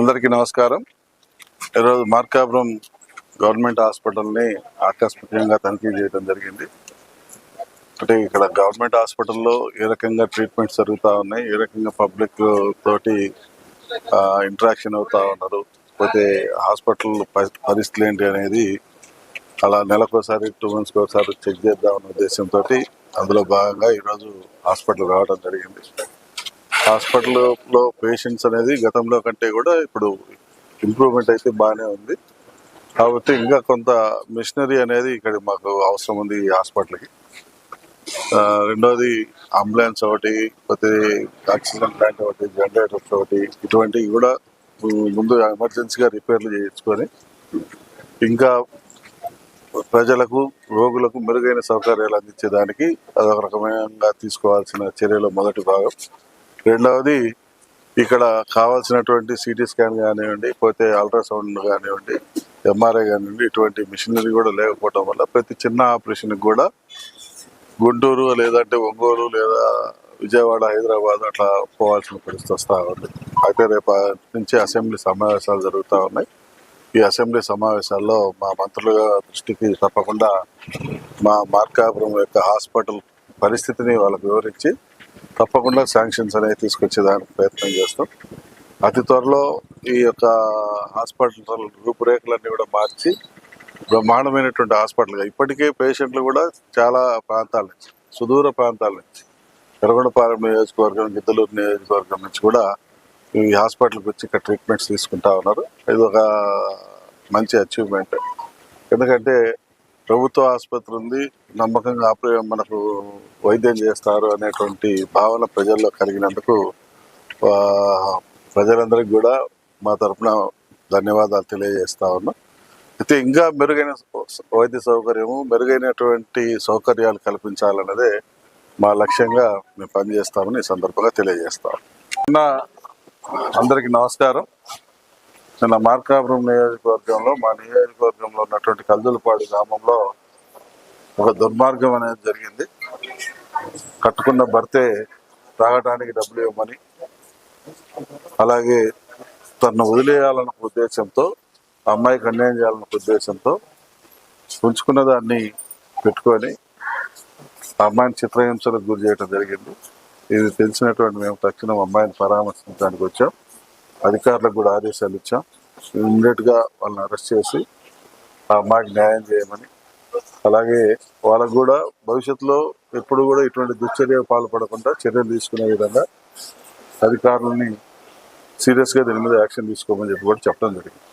అందరికీ నమస్కారం. ఈరోజు మార్కాపురం గవర్నమెంట్ హాస్పిటల్ని ఆకస్మికంగా తనిఖీ చేయడం జరిగింది. అంటే ఇక్కడ గవర్నమెంట్ హాస్పిటల్లో ఏ రకంగా ట్రీట్మెంట్స్ జరుగుతూ ఉన్నాయి ఏ రకంగా పబ్లిక్ తోటి ఇంటరాక్షన్ అవుతూ ఉన్నారు పోతే హాస్పిటల్ పరిస్థితులు ఏంటి అనేది అలా నెలకోసారి టూ మంత్స్కి ఒకసారి చెక్ చేద్దామన్న ఉద్దేశంతో అందులో భాగంగా ఈరోజు హాస్పిటల్ రావడం జరిగింది. హాస్పిటల్లో పేషెంట్స్ అనేది గతంలో కంటే కూడా ఇప్పుడు ఇంప్రూవ్మెంట్ అయితే బాగానే ఉంది. కాబట్టి ఇంకా కొంత మిషనరీ అనేది ఇక్కడ మాకు అవసరం ఉంది ఈ హాస్పిటల్కి. రెండోది అంబులెన్స్ ఒకటి పోతే ఆక్సిజన్ ప్లాంట్ ఒకటి జనరేటర్స్ ఒకటి ఇటువంటివి కూడా ముందు ఎమర్జెన్సీగా రిపేర్లు చేయించుకొని ఇంకా ప్రజలకు రోగులకు మెరుగైన సౌకర్యాలు అందించేదానికి అదొక రకమైన తీసుకోవాల్సిన చర్యలో మొదటి భాగం. రెండవది ఇక్కడ కావాల్సినటువంటి సిటీ స్కాన్ కానివ్వండి పోతే అల్ట్రాసౌండ్ కానివ్వండి ఎంఆర్ఐ కానివ్వండి ఇటువంటి మిషనరీ కూడా లేకపోవడం వల్ల ప్రతి చిన్న ఆపరేషన్కి కూడా గుంటూరు లేదంటే ఒంగోలు లేదా విజయవాడ హైదరాబాద్ అట్లా పోవాల్సిన పరిస్థితి వస్తూ ఉంది. అయితే రేపు నుంచి అసెంబ్లీ సమావేశాలు జరుగుతూ ఉన్నాయి. ఈ అసెంబ్లీ సమావేశాల్లో మా మంత్రుల దృష్టికి తప్పకుండా మా మార్కాపురం యొక్క హాస్పిటల్ పరిస్థితిని వాళ్ళకు వివరించి తప్పకుండా శాంక్షన్స్ అనేవి తీసుకొచ్చేదానికి ప్రయత్నం చేస్తాం. అతి త్వరలో ఈ యొక్క హాస్పిటల్ రూపురేఖలన్నీ కూడా మార్చి బ్రహ్మాండమైనటువంటి హాస్పిటల్గా ఇప్పటికే పేషెంట్లు కూడా చాలా ప్రాంతాల నుంచి సుదూర ప్రాంతాల నుంచి ఎర్రగొండపాలెం నియోజకవర్గం గిద్దలూరు నియోజకవర్గం నుంచి కూడా ఈ హాస్పిటల్కి వచ్చి ఇక్కడ ట్రీట్మెంట్స్ తీసుకుంటా ఉన్నారు. ఇది ఒక మంచి అచీవ్మెంట్ ఎందుకంటే ప్రభుత్వ ఆసుపత్రి ఉంది. నమ్మకంగా ఆపరే మనకు వైద్యం చేస్తారు అనేటువంటి భావన ప్రజల్లో కలిగినందుకు ప్రజలందరికీ కూడా మా తరపున ధన్యవాదాలు తెలియజేస్తా ఉన్నాం. అయితే ఇంకా మెరుగైన వైద్య సౌకర్యము మెరుగైనటువంటి సౌకర్యాలు కల్పించాలన్నదే మా లక్ష్యంగా మేము పనిచేస్తామని ఈ సందర్భంగా తెలియజేస్తాం అందరికీ నమస్కారం. నిన్న మార్కాపురం నియోజకవర్గంలో మా నియోజకవర్గంలో ఉన్నటువంటి కల్దులపాడు గ్రామంలో ఒక దుర్మార్గం అనేది జరిగింది. కట్టుకున్న భర్తే తాగడానికి డబ్బులు ఇవ్వమని అలాగే తను వదిలేయాలన్న ఉద్దేశంతో అమ్మాయికి అన్యాయం చేయాలన్న ఉద్దేశంతో ఉంచుకున్న దాన్ని పెట్టుకొని అమ్మాయిని చిత్రహింసలకు గురి చేయడం జరిగింది. ఇది తెలిసినటువంటి మేము తక్షణం అమ్మాయిని పరామర్శించడానికి వచ్చాం. అధికారులకు కూడా ఆదేశాలు ఇచ్చాం. ఇమ్మీడియట్గా వాళ్ళని అరెస్ట్ చేసి ఆ అమ్మాయికి న్యాయం చేయమని. అలాగే వాళ్ళకు కూడా భవిష్యత్తులో ఎప్పుడు కూడా ఇటువంటి దుశ్చర్య పాల్పడకుండా చర్యలు తీసుకునే విధంగా అధికారులని సీరియస్గా దీని మీద యాక్షన్ తీసుకోమని చెప్పి కూడా చెప్పడం జరిగింది.